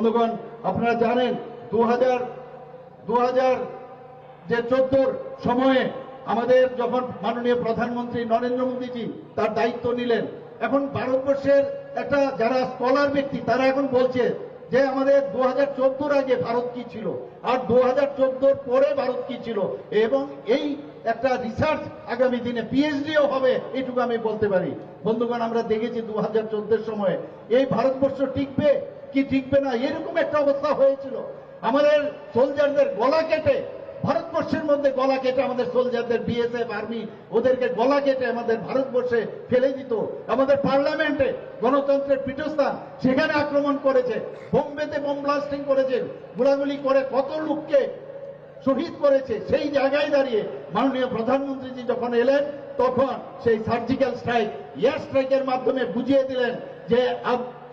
বন্ধুগণ, আপনারা জানেন দু হাজার দু হাজার যে চোদ্দোর সময়ে আমাদের যখন মাননীয় প্রধানমন্ত্রী নরেন্দ্র মোদীজি তার দায়িত্ব নিলেন, এখন ভারতবর্ষের একটা যারা স্কলার ব্যক্তি, তারা এখন বলছে যে আমাদের দু হাজার চোদ্দোর আগে ভারত কি ছিল, আর দু হাজার চোদ্দোর পরে ভারত কি ছিল, এবং এই একটা রিসার্চ আগামী দিনে পিএইচডিও হবে, এটুকু আমি বলতে পারি। বন্ধুগণ, আমরা দেখেছি দু হাজার সময়, এই ভারতবর্ষ টিকবে কি টিকবে না? এরকম একটা অবস্থা হয়েছিল। আমাদের সোলজারদের গলা কেটে, ভারতবর্ষের মধ্যে গলা কেটে আমাদের সোলজারদের বিএসএফ আর্মি ওদেরকে গলা কেটে আমাদের ভারতবর্ষে ফেলে দিত। আমাদের পার্লামেন্টে গণতন্ত্রের পীঠস্থান সেখানে আক্রমণ করেছে, বোম্বেতে বোম ব্লাস্টিং করেছে গোলাগুলি করে কত লোককে শহীদ করেছে, সেই জায়গায় দাঁড়িয়ে মাননীয় প্রধানমন্ত্রীজি যখন এলেন, তখন সেই সার্জিক্যাল স্ট্রাইক এয়ার স্ট্রাইকের মাধ্যমে বুঝিয়ে দিলেন যে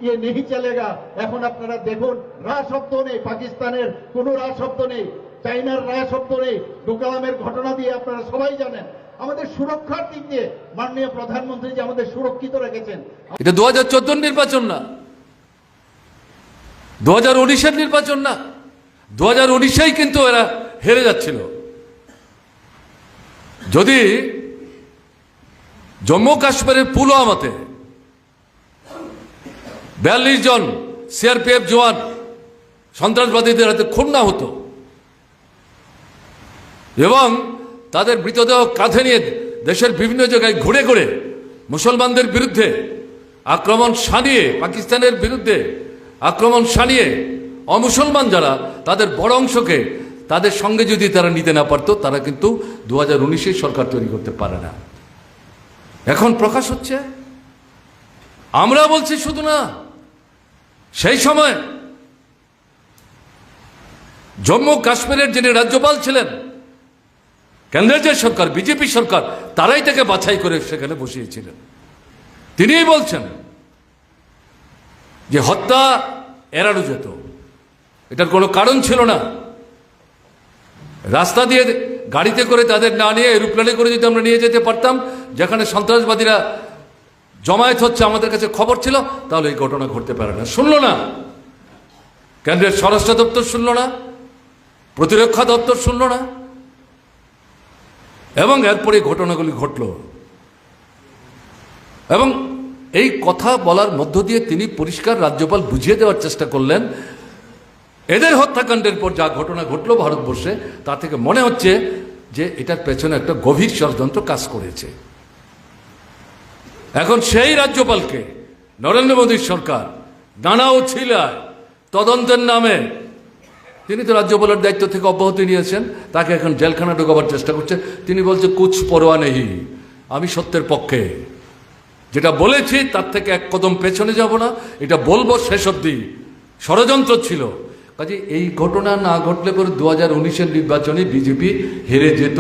ইয়ে নেই চলেগা। এখন আপনারা দেখুন রা শব্দ নেই, পাকিস্তানের কোনো রা শব্দ নেই, চাইনার রা শব্দ নেই। ডোকালামের ঘটনা দিয়ে আপনারা সবাই জানেন। আমাদের সুরক্ষার দিক দিয়ে মাননীয় প্রধানমন্ত্রী যে আমাদের সুরক্ষিত রেখেছেন। এটা দু হাজার নির্বাচন না। দু হাজার উনিশের নির্বাচন না। দু হাজার উনিশেই কিন্তু এরা হেরে যাচ্ছিল। যদি জম্মু কাশ্মীরের পুলওয়ামাতে বিয়াল্লিশ জন সিআরপিএফ জওয়ান সন্ত্রাসবাদীদের হাতে খুন না হতো। এবং তাদের মৃতদেহ কাঁধে নিয়ে দেশের বিভিন্ন জায়গায় ঘুরে ঘুরে মুসলমানদের বিরুদ্ধে আক্রমণ সানিয়ে পাকিস্তানের বিরুদ্ধে আক্রমণ সানিয়ে অমুসলমান যারা তাদের বড় অংশকে তাদের সঙ্গে যদি তারা নিতে না পারতো, তারা কিন্তু দু হাজার সরকার তৈরি করতে পারে না। এখন প্রকাশ হচ্ছে, আমরা বলছি শুধু না সেই সময় জম্মু কাশ্মীরের যিনি রাজ্যপাল ছিলেন, কেন্দ্রের যে সরকার, বিজেপি সরকার, তারাই তাকে বাছাই করে সেখানে বসিয়েছিলেন। তিনিই বলছেন যে হত্যা এড়ানো যেত। এটার কোনো কারণ ছিল না। রাস্তা দিয়ে গাড়িতে করে তাদের না নিয়ে, এরোপ্লেনে করে যদি আমরা নিয়ে যেতে পারতাম, যেখানে সন্ত্রাসবাদীরা জমায়েত হচ্ছে আমাদের কাছে খবর ছিল, তাহলে এই ঘটনা ঘটতে পারে না। শুনলো না? কেন্দ্রের স্বরাষ্ট্র দপ্তর শুনলো না? প্রতিরক্ষা দপ্তর শুনল না? এবং এরপরে ঘটনাগুলি ঘটল। এবং এই কথা বলার মধ্য দিয়ে তিনি পরিষ্কার রাজ্যপাল বুঝিয়ে দেওয়ার চেষ্টা করলেন, এদের হত্যাকাণ্ডের পর যা ঘটনা ঘটলো ভারতবর্ষে, তা থেকে মনে হচ্ছে যে এটার পেছনে একটা গভীর ষড়যন্ত্র কাজ করেছে। এখন সেই রাজ্যপালকে নরেন্দ্র মোদীর সরকার নানা ছিলায় তদন্তের নামে তিনি তো রাজ্যপালের দায়িত্ব থেকে অব্যাহতি নিয়েছেন, তাকে এখন জেলখানা ঢোকাবার চেষ্টা করছে। তিনি বলছে কুচ পরোয়া নেই আমি সত্যের পক্ষে। যেটা বলেছি, তার থেকে এক কদম পেছনে যাব না, এটা বলব শেষ অব্দি ষড়যন্ত্র ছিল। কাজে এই ঘটনা না ঘটলে পরে দু হাজার উনিশের নির্বাচনে বিজেপি হেরে যেত।